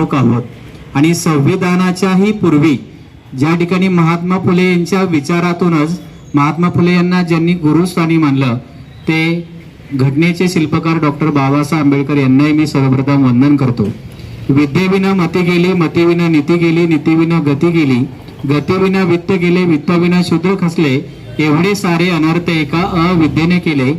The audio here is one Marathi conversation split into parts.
लोक आहोत. आणि संविधानाच्याही पूर्वी ज्या ठिकाणी महात्मा फुले यांच्या विचारातूनच महात्मा फुले यांना ज्यांनी गुरुस्थानी मानलं ते घटनेचे शिल्पकार डॉक्टर बाबासाहेब आंबेडकर यांनाही मी सर्वप्रथम वंदन करतो. विद्येविना मती गेली मतीविना नीती गेली नीतीविना गती गेली गतीविना वित्त गेले वित्ताविना शूद्र खसले एवढे सारे अनर्थ एका अविद्येने केले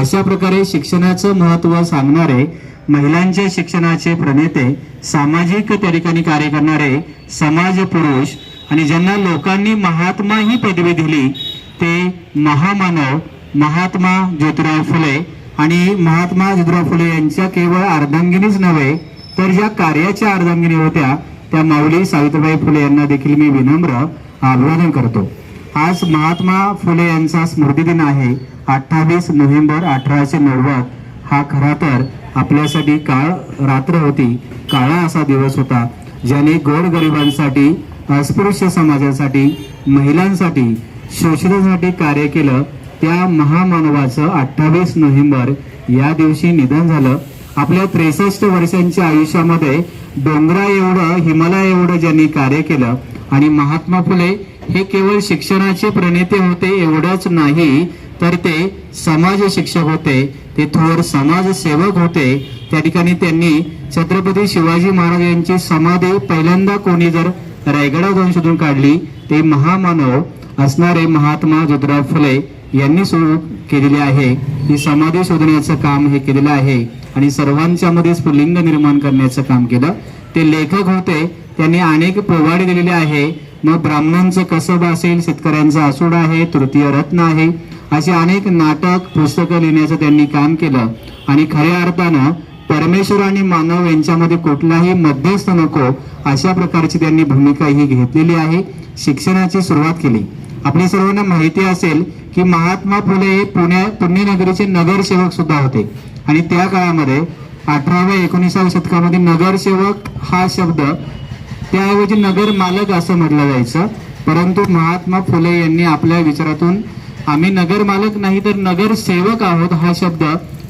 अशा प्रकारे शिक्षणाचं महत्त्व सांगणारे महिलांच्या शिक्षणाचे प्रणेते सामाजिक त्या ठिकाणी कार्य करणारे समाज पुरुष आणि ज्यांना लोकांनी महात्मा ही पदवी दिली ते महामानव महात्मा ज्योतिराव फुले आणि महात्मा ज्योतिराव फुले यांच्या केवळ अर्धांगिनीच नव्हे तर ज्या कार्याच्या अर्धांगिनी होत्या त्या माऊली सावित्रीबाई फुले यांना देखील मी विनम्र अभिवादन करतो. आज महात्मा फुले यांचा स्मृती दिन आहे अठ्ठावीस नोव्हेंबर अठराशे नव्वद. हा खरा तर आपल्यासाठी काळ रात्र होती काळा असा दिवस होता ज्याने गोरगरिबांसाठी अस्पृश्य समाजासाठी महिलांसाठी शोषितांसाठी कार्य केलं. त्या महामानवाचं अठ्ठावीस नोव्हेंबर या दिवशी निधन झालं. आपल्या त्रेसष्ट वर्षांच्या आयुष्यामध्ये डोंगरा एवढं हिमालय एवढं ज्यांनी कार्य केलं आणि महात्मा फुले हे केवळ शिक्षणाचे प्रणेते होते एवढंच नाही तर ते समाज शिक्षक होते ते थोर समाजसेवक होते. त्या ठिकाणी त्यांनी छत्रपती शिवाजी महाराज यांची समाधी पहिल्यांदा कोणी जर रायगडावर जाऊन शोधून काढली ते महामानव असणारे महात्मा ज्योतिराव फुले यांनी सुरू केलेली आहे. ही समाधी शोधण्याचं काम हे केलेलं आहे आणि सर्वांच्या मध्ये स्फुलिंग निर्माण करण्याचं काम केलं. ते लेखक होते त्यांनी अनेक पोवाडे दिलेले आहे. मग ब्राह्मणांचं कसब असेल शेतकऱ्यांचा आसूड आहे तृतीय रत्न आहे. असे अनेक नाटक पुस्तकं लिहिण्याचं त्यांनी काम केलं. आणि खऱ्या अर्थानं परमेश्वर आणि मानव यांच्यामध्ये कुठलाही मध्यस्थ नको अशा प्रकारची त्यांनी भूमिका ही घेतलेली आहे शिक्षणाची सुरुवात केली. आपल्या सर्वांना माहिती असेल की महात्मा फुले हे पुण्या पुण्यनगरीचे नगरसेवक सुद्धा होते. आणि त्या काळामध्ये अठराव्या एकोणीसाव्या शतकामध्ये नगरसेवक हा शब्द त्याऐवजी नगर मालक असं म्हटलं जायचं. परंतु महात्मा फुले यांनी आपल्या विचारातून आम्ही नगर मालक नाही तर नगर सेवक आहोत हा शब्द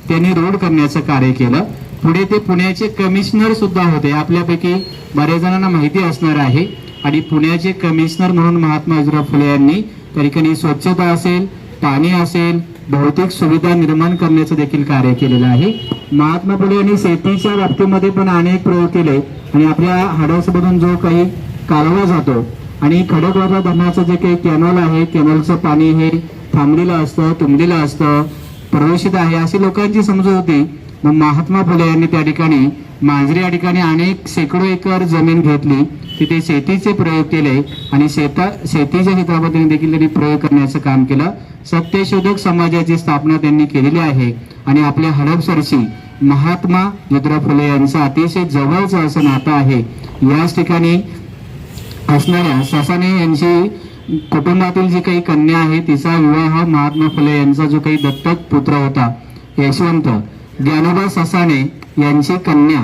त्यांनी रोड करण्याचं कार्य केलं. पुढे ते पुण्याचे कमिशनर सुद्धा होते. आपल्यापैकी बऱ्याच जणांना माहिती असणार आहे. आणि पुण्याचे कमिशनर म्हणून महात्मा ज्योतिराव फुले यांनी त्या ठिकाणी स्वच्छता असेल पाणी असेल भौतिक सुविधा निर्माण करण्याचं देखील कार्य केलेलं आहे. महात्मा फुले यांनी शेतीच्या बाबतीमध्ये पण अनेक प्रयोग केले. आणि आपल्या हाडासमधून जो काही कालवा जातो आणि खडकवासला धरणाचं जे काही कॅनल आहे कॅनलचं पाणी हे थांबलेलं असतं तुंबलेलं असतं प्रदूषित आहे अशी लोकांची समजूत होती. मग महात्मा फुले यांनी त्या ठिकाणी मांजरी या ठिकाणी अनेक शेकडो एकर जमीन घेतली. तिथे शेतीचे प्रयोग केले आणि शेता शेतीच्या क्षेत्रामध्ये देखील त्यांनी प्रयोग करण्याचं काम केलं. सत्यशोधक समाजाची स्थापना त्यांनी केलेली आहे. आणि आपल्या हडपसरशी महात्मा ज्योतिराव फुले यांचं अतिशय जवळचं असं नातं आहे. याच ठिकाणी असणाऱ्या ससाने यांची कुटुंबातील जी काही कन्या आहे तिचा विवाह महात्मा फुले यांचा जो काही दत्तक पुत्र होता यशवंत ज्ञानोबा ससाणे यांची कन्या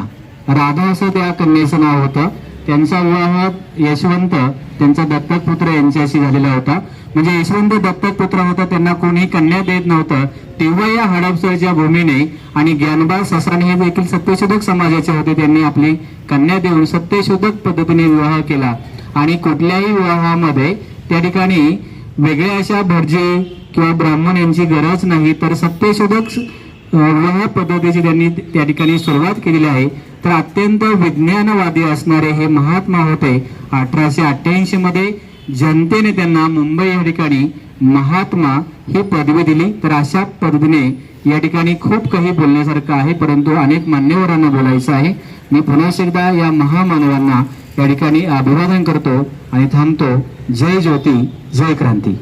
राधा असं त्या कन्येचं नाव होतं. त्यांचा विवाह यशवंत त्यांचा दत्तक पुत्र यांच्याशी झालेला होता. म्हणजे यशवंत दत्तक पुत्र होता त्यांना कोणी कन्या देत नव्हतं. तेव्हा या हडपसरच्या भूमीने आणि ज्ञानबा ससाणे हे देखील सत्यशोधक समाजाचे होते त्यांनी आपली कन्या देऊन सत्यशोधक पद्धतीने विवाह केला. आणि कुठल्याही विवाहामध्ये त्या ठिकाणी वेगळ्या अशा भटजे किंवा ब्राह्मण यांची गरज नाही तर सत्यशोधक विवाह पद्धतीची त्यांनी त्या ठिकाणी सुरुवात केलेली आहे. तर अत्यंत विज्ञानवादी असणारे हे महात्मा होते. अठराशे अठ्ठ्याऐंशी मध्ये जनतेने त्यांना मुंबई या ठिकाणी महात्मा ही पदवी दिली. तर अशा पदवीने या ठिकाणी खूप काही बोलण्यासारखं आहे परंतु अनेक मान्यवरांना बोलायचं आहे. मी पुन्हा एकदा या महामानवांना या ठिकाणी अभिवादन करतो आणि थांबतो. जय ज्योती जय क्रांती.